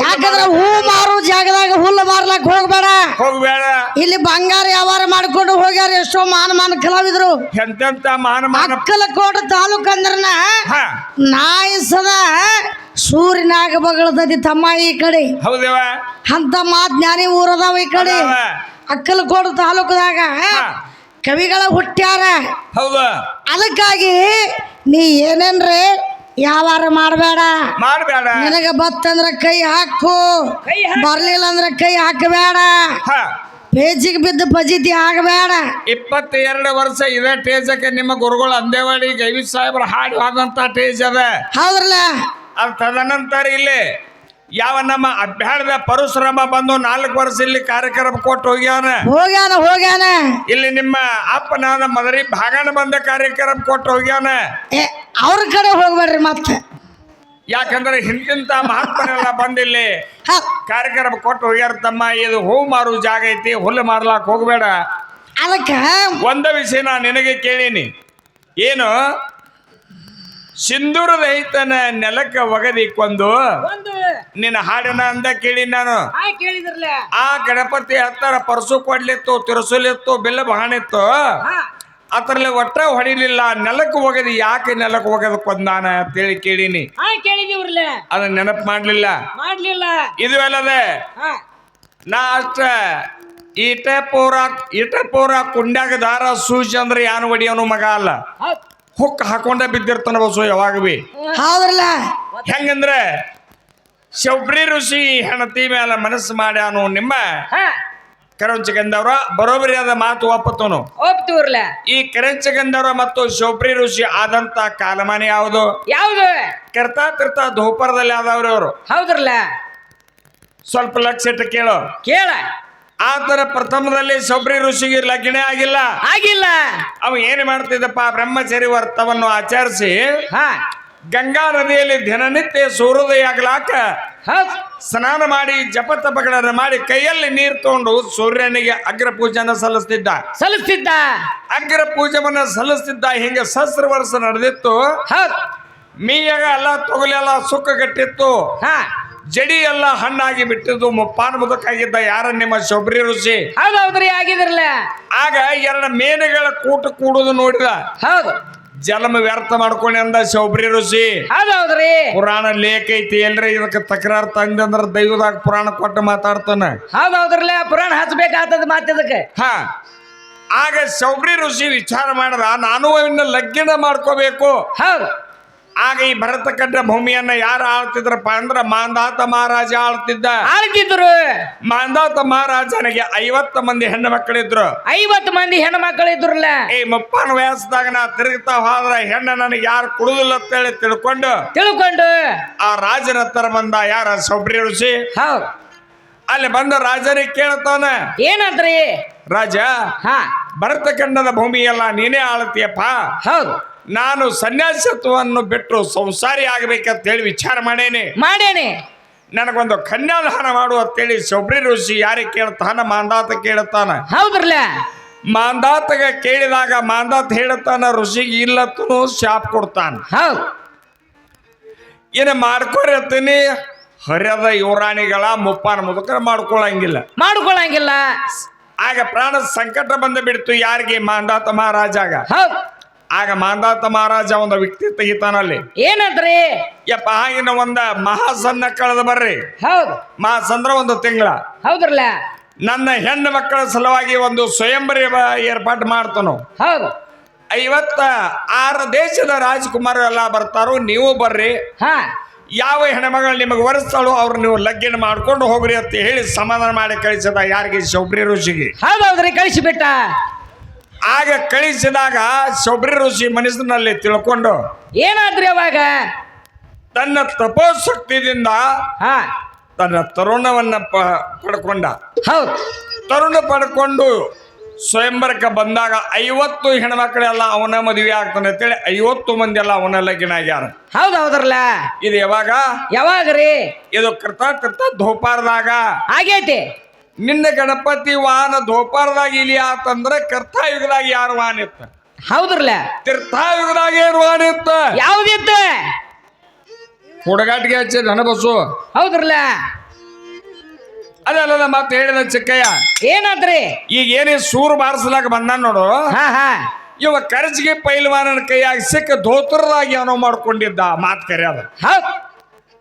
ಯಾಕಂದ್ರೆ ಹೂ ಮಾರು ಜಾಗದಾಗ ಹುಲ್ಲು ಮಾರ್ಲಕ್ ಹೋಗ್ಬೇಡ. ಹೋಗ್ಬೇಡ. ಇಲ್ಲಿ ಬಂಗಾರ ವ್ಯವಹಾರ ಮಾಡ್ಕೊಂಡು ಹೋಗ್ಯಾರ ಎಷ್ಟೋ ಮಾನ ಮಾನ ಕಲಾವಿದ್ರು ಎಂತೆಂತ ಮಾನ ಮಾನ ಅಕ್ಕಲಕೋಟ ತಾಲೂಕು ಅಂದ್ರನ ಹ. ನಾಯಿಸದ ಸೂರ್ಯನಾಗ ಬಗಳದದಿ ತಮ್ಮ ಈ ಕಡೆ. ಹೌದವ? ಅಂತ ಮಾತ್ ಜ್ಞಾನಿ ಊರದಾವ ಈ ಕಡೆ. ಅಕ್ಕಲಕೋಟ ತಾಲೂಕದಾಗ ಕವಿಗಳ ಹುಟ್ಟ್ಯಾರ. ಹೌದಾ? ಅದಕ್ಕಾಗಿ ನೀ ಏನೇನ್ರಿ ಯಾವಾರ ಮಾಡಬೇಡ. ಮಾಡಬೇಡ. ನಿನಗ ಬತ್ತಂದ್ರ ಕೈ ಹಾಕು. ಬರ್ಲಿಲ್ಲ ಅಂದ್ರ ಕೈ ಹಾಕಬೇಡ. ಪೇಜಿಗೆ ಬಿದ್ದು ಪಜಿತಿ ಆಗಬೇಡ. ಇಪ್ಪತ್ತೆರಡು ವರ್ಷ ಇದೇ ಟೇಜಕ್ಕೆ ನಿಮ್ಮ ಗುರುಗಳು ಅಂದೇವಾಡಿ ಗವಿ ಸಾಹೇಬ್ರ ಹಾಡು ಆದಂತ ಟೇಜ್ ಅದ. ಹೌದ್ರಲ್ಲ? ಅದು ತದನಂತರ ಇಲ್ಲಿ ಯಾವ ನಮ್ಮ ಅಭ್ಯಾಳದ ಪರಶುರಾಮ ಬಂದು ನಾಲ್ಕು ವರ್ಷ ಇಲ್ಲಿ ಕಾರ್ಯಕ್ರಮ ಕೊಟ್ಟು ಹೋಗ್ಯಾನ? ಹೋಗ್ಯಾನ ಹೋಗ್ಯಾನ. ಇಲ್ಲಿ ನಿಮ್ಮ ಅಪ್ಪನಾದ ಮದರಿ ಭಾಗಣ ಬಂದ ಕಾರ್ಯಕ್ರಮ ಕೊಟ್ಟು ಹೋಗ್ಯಾನ. ಅವ್ರ ಕಡೆ ಹೋಗ್ಬೇಡ್ರಿ ಮತ್ತೆ. ಯಾಕಂದ್ರೆ ಹಿಂದಿಂತ ಮಹಾತ್ಮರೆಲ್ಲ ಬಂದಿಲ್ಲಿ ಕಾರ್ಯಕ್ರಮ ಕೊಟ್ಟು ಹೋಗ್ಯಾರ ತಮ್ಮ ಇದು ಹೂ ಮಾರು ಜಾಗ ಐತಿ ಹುಲ್ಲು ಮಾರ್ಲಾಕ್ ಹೋಗ್ಬೇಡ. ಅದಕ್ಕ ಒಂದ ವಿಷಯ ನಾ ನಿನಗೆ ಕೇಳೀನಿ. ಏನು? ಸಿಂಧೂರ ರೈತನ ನೆಲಕ್ಕೆ ಒಗದಿ ಕೊಂದು ನಿನ್ನ ಹಾಡನ ಅಂದ ಕೇಳಿ ನಾನು. ಆ ಗಣಪತಿ ಹತ್ತರ ಪರಸು ಕೊಡ್ಲಿತ್ತು ತಿರುಸುಲಿತ್ತು ಬೆಲ್ಲ ಬಹಾಣಿತ್ತು ಅದ್ರಲ್ಲಿ ಒಟ್ಟ ಹೊಡಿಲಿಲ್ಲ ನೆಲಕ್ಕೆ ಹೋಗದಿ ಯಾಕೆ ನೆಲಕ್ಕೆ ಹೋಗದ ಕೊಂದಾನ ಅಂತೇಳಿ ಕೇಳಿನಿ. ಅದನ್ನ ನೆನಪು ಮಾಡ್ಲಿಲ್ಲ. ಮಾಡ್ಲಿಲ್ಲ. ಇದು ಅಲ್ಲದೆ ನಾ ಅಷ್ಟ ಈಟ ಪೂರ ಈಟ ಪೂರ ಕುಂಡ್ಯಾಗ ದಾರ ಸೂಜಿ ಅಂದ್ರೆ ಯಾನು ಹೊಡಿಯೋನು ಮಗ ಅಲ್ಲ. ಹುಕ್ ಹಾಕೊಂಡೆ ಬಿದ್ದಿರ್ತಾನ ಬಸು ಯಾವಾಗ ಬಿ? ಹೌದ್ರಲ್ಲ? ಹೆಂಗಂದ್ರೆ ಶೌಬ್ರಿ ಋಷಿ ಹೆಣತಿ ಮೇಲೆ ಮನಸ್ಸು ಮಾಡ್ಯಾನು ನಿಮ್ಮ ಹಾ. ಕರಂಚಗಂದವ್ರ ಬರೋಬರಿ ಆದ ಮಾತು ಒಪ್ಪತ್ತವನು. ಒಪ್ತೂರ್ಲ. ಈ ಕರಂಚಗಂದವ್ರ ಮತ್ತು ಶೌಬ್ರಿ ಋಷಿ ಆದಂತ ಕಾಲಮಾನ ಯಾವುದು? ಯಾವುದು? ಕರ್ತಾ ತಿರ್ತಾ ಧೋಪರದಲ್ಲಿ ಆದವ್ರಿ ಅವರು ಹೌದ್ರಲ್ಲ. ಸ್ವಲ್ಪ ಲಕ್ಷ ಇಟ್ಟು ಕೇಳು. ಕೇಳ. ಆತರ ಪ್ರಥಮದಲ್ಲಿ ಸಬ್ರಿ ಋಷಿಗೆ ಲಗ್ನೆ ಆಗಿಲ್ಲ. ಆಗಿಲ್ಲ. ಅವ ಏನು ಮಾಡ್ತಿದ್ದಪ್ಪ? ಬ್ರಹ್ಮಚರಿ ವ್ರತವನ್ನು ಆಚರಿಸಿ ಹಾ. ಗಂಗಾ ನದಿಯಲ್ಲಿ ದಿನನಿತ್ಯ ಸೂರ್ಯೋದಯ ಆಗ್ಲಾಕ ಸ್ನಾನ ಮಾಡಿ ಜಪ ತಪಗಳನ್ನು ಮಾಡಿ ಕೈಯಲ್ಲಿ ನೀರು ತಗೊಂಡು ಸೂರ್ಯನಿಗೆ ಅಗ್ರ ಪೂಜೆಯನ್ನು ಸಲ್ಲಿಸ್ತಿದ್ದ. ಸಲ್ಲಿಸ್ತಿದ್ದ. ಅಗ್ರ ಪೂಜೆವನ್ನ ಸಲ್ಲಿಸ್ತಿದ್ದ. ಹಿಂಗೆ ಸಹಸ್ರ ವರ್ಷ ನಡೆದಿತ್ತು. ಮೀಯಾಗ ಎಲ್ಲ ತೊಗಲೆಲ್ಲ ಸುಖ ಕಟ್ಟಿತ್ತು. ಹಾ. ಜಡಿ ಎಲ್ಲ ಹಣ್ಣಾಗಿ ಬಿಟ್ಟಿದ್ದು ಮುಪ್ಪಾನ ಮುದಕ್ಕಾಗಿದ್ದ ಯಾರ ನಿಮ್ಮ ಶಬರಿ ಋಷಿ? ಹೌದೌದ್ರಿ ಆಗಿದ್ರಲ್ಲ. ಆಗ ಎರಡು ಮೇನೆಗಳ ಕೂಟ ಕೂಡುದು ನೋಡಿದ. ಹೌದು. ಜಲಮ ವ್ಯರ್ಥ ಮಾಡ್ಕೊಂಡೆ ಅಂದ ಶೌಬ್ರಿ ಋಷಿ. ಹೌದೌದ್ರಿ. ಪುರಾಣ ಲೇಖ ಐತಿ ಎಲ್ರಿ ಇದಕ್ಕೆ ತಕರಾರು ತಂದಂದ್ರ ದೈವದಾಗ ಪುರಾಣ ಕೊಟ್ಟು ಮಾತಾಡ್ತಾನ. ಹೌದೌದ್ರಲ್ಲ ಪುರಾಣ ಹಚ್ಚಬೇಕಾಗ್ತದ ಮಾತಿದಕ್ಕೆ ಹ. ಆಗ ಶೌಬ್ರಿ ಋಷಿ ವಿಚಾರ ಮಾಡದ ನಾನು ಅವನ್ನ ಲಗ್ನ ಮಾಡ್ಕೋಬೇಕು. ಹೌದು. ಆಗ ಈ ಭರತ ಭೂಮಿಯನ್ನು ಭೂಮಿಯನ್ನ ಯಾರು ಆಳ್ತಿದ್ರಪ್ಪ ಅಂದ್ರ ಮಾಂದಾತ ಮಹಾರಾಜ ಆಳ್ತಿದ್ದ. ಆಳ್ತಿದ್ರು. ಮಾಂದಾತ ಮಹಾರಾಜನಿಗೆ ಐವತ್ತು ಮಂದಿ ಹೆಣ್ಣು ಮಕ್ಕಳಿದ್ರು ಐವತ್ತು ಮಂದಿ ಹೆಣ್ಣು ಮಕ್ಕಳು ಇದ್ರಲ್ಲ ಈ ಮುಪ್ಪಾನ ವಯಸ್ಸದಾಗ ನಾ ತಿರುಗ್ತಾ ಹೋದ್ರ ಹೆಣ್ಣು ನನಗೆ ಯಾರು ಕುಡುದಿಲ್ಲ ಅಂತೇಳಿ ತಿಳ್ಕೊಂಡು ತಿಳ್ಕೊಂಡು. ಆ ರಾಜನ ಹತ್ರ ಬಂದ ಯಾರ? ಸೊಬ್ರಿ ಋಷಿ. ಹೌದ್. ಅಲ್ಲಿ ಬಂದ ರಾಜನಿಗೆ ಕೇಳ್ತಾನ ಏನಂತ್ರಿ ರಾಜ ಹಾ. ಭರತಖಂಡದ ಭೂಮಿ ಎಲ್ಲ ನೀನೇ ಆಳ್ತೀಯಪ್ಪ. ಹೌದು. ನಾನು ಸನ್ಯಾಸತ್ವವನ್ನು ಬಿಟ್ಟು ಸಂಸಾರಿ ಆಗ್ಬೇಕಂತ ಹೇಳಿ ವಿಚಾರ ಮಾಡೇನೆ. ಮಾಡೇನೆ. ನನಗೊಂದು ಕನ್ಯಾದಾನ ಮಾಡು ಅಂತೇಳಿ ಸೊಬ್ರಿ ಋಷಿ ಯಾರಿಗೆ ಕೇಳ್ತಾನ? ಮಾಂದಾತ ಕೇಳ್ತಾನ? ಹೌದ್ರಲ್ಲ? ಮಾಂದಾತಗ ಕೇಳಿದಾಗ ಮಾಂದಾತ ಹೇಳುತ್ತಾನ ಋಷಿಗೆ ಇಲ್ಲತ್ತನು ಶಾಪ್ ಕೊಡ್ತಾನ. ಹೌದು. ಏನ ಹರಿಯದ ಯುವರಾಣಿಗಳ ಮುಪ್ಪಾನ ಮುದುಕರ ಮಾಡ್ಕೊಳ್ಳಂಗಿಲ್ಲ ಮಾಡ್ಕೊಳ್ಳಂಗಿಲ್ಲ ಆಗ ಪ್ರಾಣ ಸಂಕಟ ಬಂದ ಬಿಡ್ತು ಯಾರಿಗೆ? ಮಾಂದಾತ ಮಹಾರಾಜಾಗ. ಹೌದ್. ಆಗ ಮಾಂದಾತ ಮಹಾರಾಜ ಒಂದು ವ್ಯಕ್ತಿ ತೆಗಿತಾನಲ್ಲಿ ಏನಂತ್ರಿ ಯಪ್ಪ ಆಗಿನ ಒಂದ ಮಹಾಸನ್ನ ಕಳೆದ ಬರ್ರಿ. ಹೌದು. ಮಹಾಸಂದ್ರ ಒಂದು ತಿಂಗಳ. ಹೌದ್ರಲ್ಲ? ನನ್ನ ಹೆಣ್ಣು ಮಕ್ಕಳ ಸಲುವಾಗಿ ಒಂದು ಸ್ವಯಂವರಿ ಬ- ಏರ್ಪಾಟ್ ಮಾಡ್ತಾನು. ಹೌದು. ಐವತ್ತ ಆರು ದೇಶದ ರಾಜಕುಮಾರ ಎಲ್ಲ ಬರ್ತಾರೋ ನೀವು ಬರ್ರಿ. ಹಾ. ಯಾವ ಹೆಣ್ಮಗಳು ನಿಮಗೆ ವರಿಸ್ತಾಳೋ ಅವ್ರು ನೀವು ಲಗ್ಗಿನ ಮಾಡ್ಕೊಂಡು ಹೋಗ್ರಿ ಅಂತ ಹೇಳಿ ಸಮಾಧಾನ ಮಾಡಿ ಕಳಿಸದ ಯಾರಿಗೆ? ಶೌಬ್ರಿ ರುಚಿಗೆ ಹೌದೌದ್ರಿ ಕಳಿಸಿಬಿಟ್ಟ. ಆಗ ಕಳಿಸಿದಾಗ ಶಬರಿ ಋಷಿ ಮನಸ್ಸಿನಲ್ಲಿ ತಿಳ್ಕೊಂಡು ಏನಾದ್ರಿ ಅವಾಗ? ತನ್ನ ತಪೋಶಕ್ತಿಯಿಂದ ಹಾ. ತನ್ನ ತರುಣವನ್ನ ಪ ಪಡ್ಕೊಂಡ. ಹೌದು. ತರುಣ ಪಡ್ಕೊಂಡು ಸ್ವಯಂವರಕ್ಕೆ ಬಂದಾಗ ಐವತ್ತು ಹೆಣ್ಮಕ್ಳೆಲ್ಲ ಅವನ ಮದುವೆ ಆಗ್ತಾನೆ ಅಂತೇಳಿ ಐವತ್ತು ಮಂದಿ ಎಲ್ಲ ಅವನ ಲಗ್ನ ಆಗ್ಯಾರ. ಹೌದ್ ಹೌದ್ರಲ್ಲ? ಇದು ಯಾವಾಗ? ಯಾವಾಗ್ರಿ ಇದು ಕೃತ ಕೃತ ಧೋಪಾರದಾಗ. ಆಗೈತಿ. ನಿನ್ನ ಗಣಪತಿ ವಾಹನ ಧೋಪಾರದಾಗ ಇಲ್ಲಿ ಆತಂದ್ರೆ ಕರ್ತಾಯುಗದಾಗ ಯಾರು ವಾಹನ ಇತ್ತ? ಹೌದ್ರಲ್ಲ? ತೀರ್ಥಾಯುಗದಾಗ ಏನು ವಾಹನ ಇತ್ತ? ಯಾವ್ದಿತ್ತ ಹುಡುಗಾಟಿಗೆ ಹಚ್ಚಿದ ಹಣ ಬಸ್ಸು ಹೌದ್ರಲ್ಲ? ಅದಲ್ಲ ಮತ್ತೆ ಹೇಳಿದ ಚಿಕ್ಕಯ್ಯ. ಏನಂತ್ರಿ ಈಗ ಏನೇ ಸೂರು ಬಾರಿಸಲಾಕ ಬಂದ ನೋಡು. ಹಾ ಹಾ. ಇವ ಕರ್ಜಿಗೆ ಪೈಲ್ವಾನನ ಕೈಯಾಗಿ ಸಿಕ್ಕ ಧೋತ್ರದಾಗಿ ಏನೋ ಮಾಡ್ಕೊಂಡಿದ್ದ ಮಾತು ಕರೆಯದ ಹೌದ್.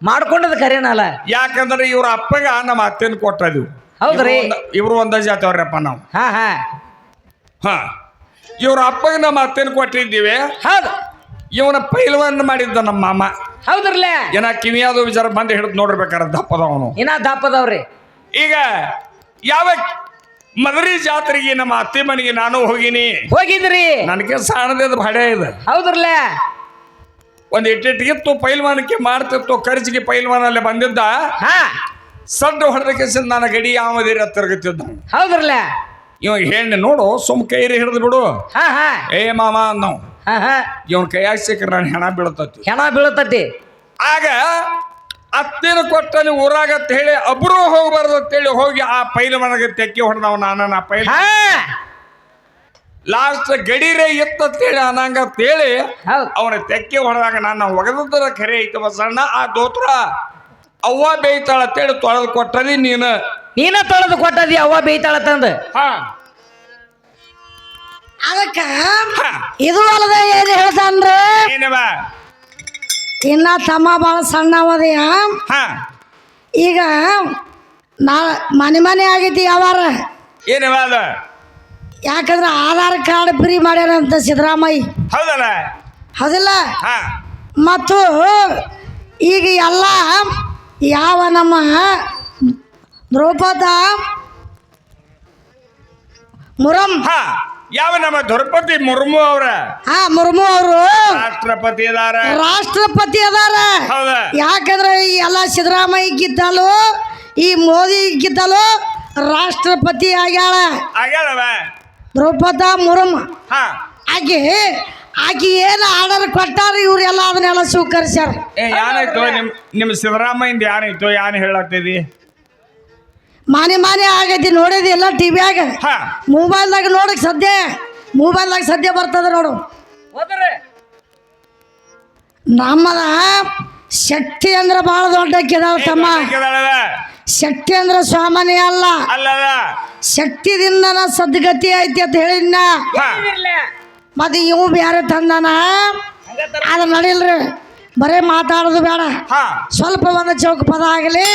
ಮಾಡ್ಕೊಂಡದ ಕರೆನಲ್ಲ. ಯಾಕಂದ್ರೆ ಇವ್ರ ಅಪ್ಪಗ ನಮ್ಮ ಅತ್ತೆನ ಕೊಟ್ಟದಿವು. ಹೌದ್ರಿ. ಇವರು ಒಂದ ಜಾತಿ ಅವ್ರಪ್ಪ ನಾವು. ಹಾ ಹಾ. ಹಾ. ಇವ್ರ ಅಪ್ಪಗ ನಮ್ಮ ಅತ್ತೆನ ಕೊಟ್ಟಿದ್ದೀವಿ. ಹೌದು. ಇವನ ಪೈಲ್ವನ್ ಮಾಡಿದ್ದ ನಮ್ಮ ಮಾಮ. ಹೌದ್ರಲ್ಲೇ. ಏನ ಕಿವಿಯಾದ ವಿಚಾರ ಬಂದು ಹಿಡಿದು ನೋಡ್ಬೇಕಾರ ದಪ್ಪದವನು ಇನ್ನ ದಪ್ಪದವ್ರಿ. ಈಗ ಯಾವ ಮದರಿ ಜಾತ್ರೆಗೆ ನಮ್ಮ ಅತ್ತೆ ಮನೆಗೆ ನಾನು ಹೋಗಿನಿ. ಹೋಗಿದ್ರಿ. ನನಗೆ ಸಾಣದ ಭಾಡೆ ಇದೆ. ಒಂದ್ ಒಂದು ಇಟ್ಟಿಟ್ಟಿಗಿತ್ತು ಪೈಲ್ವಾನಕ್ಕೆ ಮಾಡ್ತಿತ್ತು ಖರ್ಚಿಗೆ ಪೈಲ್ವಾನಲ್ಲಿ ಬಂದಿದ್ದ. ಹಾ. ಸಡ್ಡು ಹೊಡೆದ ಕೆಸ ನನ್ನ ಗಡಿ ಯಾವದಿರ ತಿರುಗುತ್ತಿದ್ದ ಹೌದ್ರಲ್ಲ? ಇವ ಹೆಣ್ಣು ನೋಡು ಸುಮ್ ಕೈರಿ ಹಿಡಿದು ಬಿಡು. ಹಾ ಹಾ. ಏ ಮಾಮ ಅನ್ನೋ ಹಾ ಹಾ. ಇವನ್ ಕೈಯಾಗ ಸಿಕ್ಕರೆ ನಾನು ಹೆಣ ಬೀಳತತಿ. ಹೆಣ ಬೀಳತತಿ. ಆಗ ಅತ್ತಿನ ಕೊಟ್ಟಲ್ಲಿ ಊರಾಗ ಅಂತ ಹೇಳಿ ಅಬ್ರು ಅಂತ ಅಂತೇಳಿ ಹೋಗಿ ಆ ಪೈಲವನಿಗೆ ತೆಕ್ಕಿ ಹೊಡೆದವ ನಾನು ಪೈಲ್ ಪೈಲ. ಹಾ. ಲಾಸ್ಟ್ ಗಡಿರೆ ಇತ್ತ ಅಂತೇಳಿ ಅನ್ನಂಗ ಅಂತೇಳಿ ಅವನ ತೆಕ್ಕಿ ಹೊಡೆದಾಗ ನಾನು ಒಗದದ್ರ ಖರೆ ಐತೆ ಬಸಣ್ಣ ಆ ದೋತ್ರ. ಅವ್ವ ಬೇಯ್ತಾಳ ಅಂತೇಳಿ ತೊಳೆದು ಕೊಟ್ಟದಿ ನೀನ. ನೀನ ತೊಳೆದು ಕೊಟ್ಟದಿ ಅವ್ವ ಬೇಯ್ತಾಳ ತಂದ. ಹಾ. ಅದಕ್ಕ ಇದು ಅಲ್ಲದ ಏನು ಹೇಳ್ತಾನ್ರಿ ಏನವ ಇನ್ನ ತಮ್ಮ ಭಾಳ ಸಣ್ಣವದಯ ಹಾ. ಈಗ ನಾ ಮನೆ ಮನೆ ಆಗೈತಿ ಯಾವಾರ? ಏನವ ಅದ? ಯಾಕಂದ್ರೆ ಆಧಾರ್ ಕಾರ್ಡ್ ಫ್ರೀ ಮಾಡ್ಯಾರಂತ ಸಿದ್ದರಾಮಯ್ಯ. ಹೌದಲ್ಲ? ಹೌದಿಲ್ಲ? ಹಾ. ಮತ್ತು ಈಗ ಎಲ್ಲ ಯಾವ ನಮ್ಮ ದ್ರೌಪದ ಮುರಂ? ಹಾ ಯಾವ ನಮ್ಮ ದ್ರೌಪದಿ ಮುರ್ಮು ಅವ್ರ? ಹಾ ಮುರ್ಮು ಅವರು ರಾಷ್ಟ್ರಪತಿ ಅದಾರ ರಾಷ್ಟ್ರಪತಿ ಅದಾರ ಯಾಕಂದ್ರೆ ಈ ಎಲ್ಲ ಸಿದ್ದರಾಮಯ್ಯ ಗಿದ್ದಲು ಈ ಮೋದಿ ಗಿದ್ದಲು ರಾಷ್ಟ್ರಪತಿ ಆಗ್ಯಾಳ. ಆಗ್ಯಾಳವ. ದ್ರೌಪದ ಮುರಂ. ಹಾ. ಆಕೆ ಆಕೆ ಏನು ಆರ್ಡರ್ ಕೊಟ್ಟಾರ ಇವರೆಲ್ಲ ಅದನ್ನೆಲ್ಲ ಸ್ವೀಕರಿಸ್ಯಾರ? ಏ ಏನಾಯ್ತು ನಿಮ್ ನಿಮ್ ಸಿದ್ದರಾಮಯ್ಯಂದ ಏನಾಯ್ತು ಏನ್ ಹೇಳತ್ತಿದಿ ಮಾನೆ ಮಾನೆ ಆಗೈತಿ ನೋಡಿದಿ ಎಲ್ಲ ಟಿವಿಯಾಗ? ಹಾ. ಮೊಬೈಲ್ದಾಗ ನೋಡಕ್ ಸದ್ಯ. ಮೊಬೈಲ್ದಾಗ ಸದ್ಯ ಬರ್ತದ ನೋಡು. ನಮ್ಮದ ಶಕ್ತಿ ಅಂದ್ರೆ ದೊಡ್ಡ ದೊಡ್ಡಕ್ಕಿದಾವ ತಮ್ಮ. ಶಕ್ತಿ ಅಂದ್ರೆ ಸಾಮಾನ್ಯ ಅಲ್ಲ. ಅಲ್ಲದ ಶಕ್ತಿದಿಂದ ಸದ್ಗತಿ ಐತಿ ಅಂತ ಹೇಳಿದ್ನ. ಮತ್ತೆ ಇವು ಬೇರೆ ತಂದಾನ? ಅದು ನಡಿಲ್ರಿ ಬರೇ ಮಾತಾಡೋದು ಬೇಡ. ಸ್ವಲ್ಪ ಒಂದು ಚೌಕ ಪದ ಆಗಲಿ.